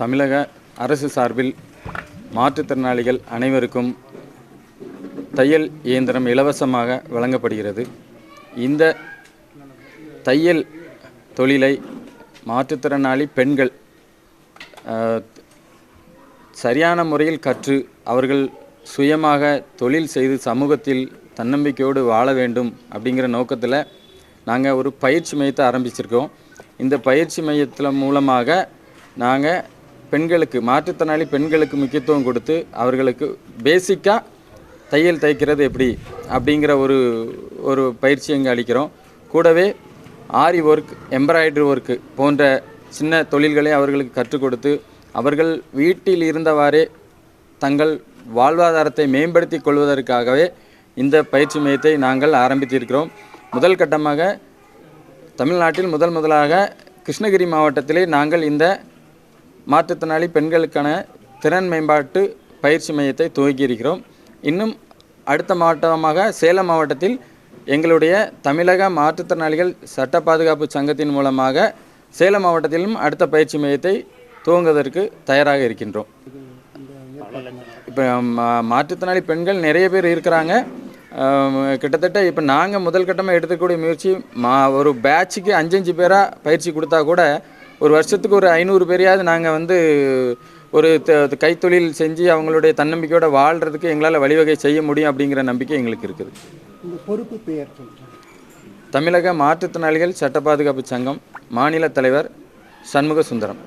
தமிழக அரசு சார்பில் மாற்றுத்திறனாளிகள் அனைவருக்கும் தையல் இயந்திரம் இலவசமாக வழங்கப்படுகிறது. இந்த தையல் தொழிலை மாற்றுத்திறனாளி பெண்கள் சரியான முறையில் கற்று அவர்கள் சுயமாக தொழில் செய்து சமூகத்தில் தன்னம்பிக்கையோடு வாழ வேண்டும் அப்படிங்கிற நோக்கத்தில் நாங்கள் ஒரு பயிற்சி மையத்தை ஆரம்பிச்சிருக்கோம். இந்த பயிற்சி மையத்தில் மூலமாக நாங்கள் பெண்களுக்கு மாற்றுத்திறனாளி பெண்களுக்கு முக்கியத்துவம் கொடுத்து அவர்களுக்கு பேசிக்காக தையல் தைக்கிறது எப்படி? அப்படிங்கிற ஒரு ஒரு பயிற்சி இங்கே அளிக்கிறோம். கூடவே ஆரி ஒர்க் எம்ப்ராய்டரி ஒர்க்கு போன்ற சின்ன தொழில்களை அவர்களுக்கு கற்றுக் கொடுத்து அவர்கள் வீட்டில் இருந்தவாறே தங்கள் வாழ்வாதாரத்தை மேம்படுத்தி கொள்வதற்காகவே இந்த பயிற்சி மையத்தை நாங்கள் ஆரம்பித்திருக்கிறோம். முதல் கட்டமாக தமிழ்நாட்டில் முதல் முதலாக கிருஷ்ணகிரி மாவட்டத்திலே நாங்கள் இந்த மாற்றுத்திறனாளி பெண்களுக்கான திறன் மேம்பாட்டு பயிற்சி மையத்தை துவக்கியிருக்கிறோம் இன்னும் அடுத்த மாவட்டமாக சேலம் மாவட்டத்தில் எங்களுடைய தமிழக மாற்றுத்திறனாளிகள் சட்ட பாதுகாப்பு சங்கத்தின் மூலமாக சேலம் மாவட்டத்திலும் அடுத்த பயிற்சி மையத்தை துவங்குவதற்கு தயாராக இருக்கின்றோம். இப்போ மா- மாற்றுத்திறனாளி பெண்கள் நிறைய பேர் இருக்கிறாங்க. கிட்டத்தட்ட இப்போ நாங்கள் முதல் கட்டமாக எடுத்துக்கூடிய முயற்சி மா ஒரு பேட்சுக்கு அஞ்சஞ்சு பேராக பயிற்சி கொடுத்தா கூட ஒரு வருஷத்துக்கு ஒரு ஐநூறு பேரையாவது நாங்கள் வந்து ஒரு கைத்தொழில் செஞ்சு அவங்களுடைய தன்னம்பிக்கையோட வாழ்கிறதுக்கு எங்களால் வழிவகை செய்ய முடியும் அப்படிங்கிற நம்பிக்கை எங்களுக்கு இருக்குது. பொறுப்பு பெயர் தமிழக மாற்றுத்திறனாளிகள் சட்ட பாதுகாப்பு சங்கம் மாநில தலைவர் சண்முக சுந்தரம்.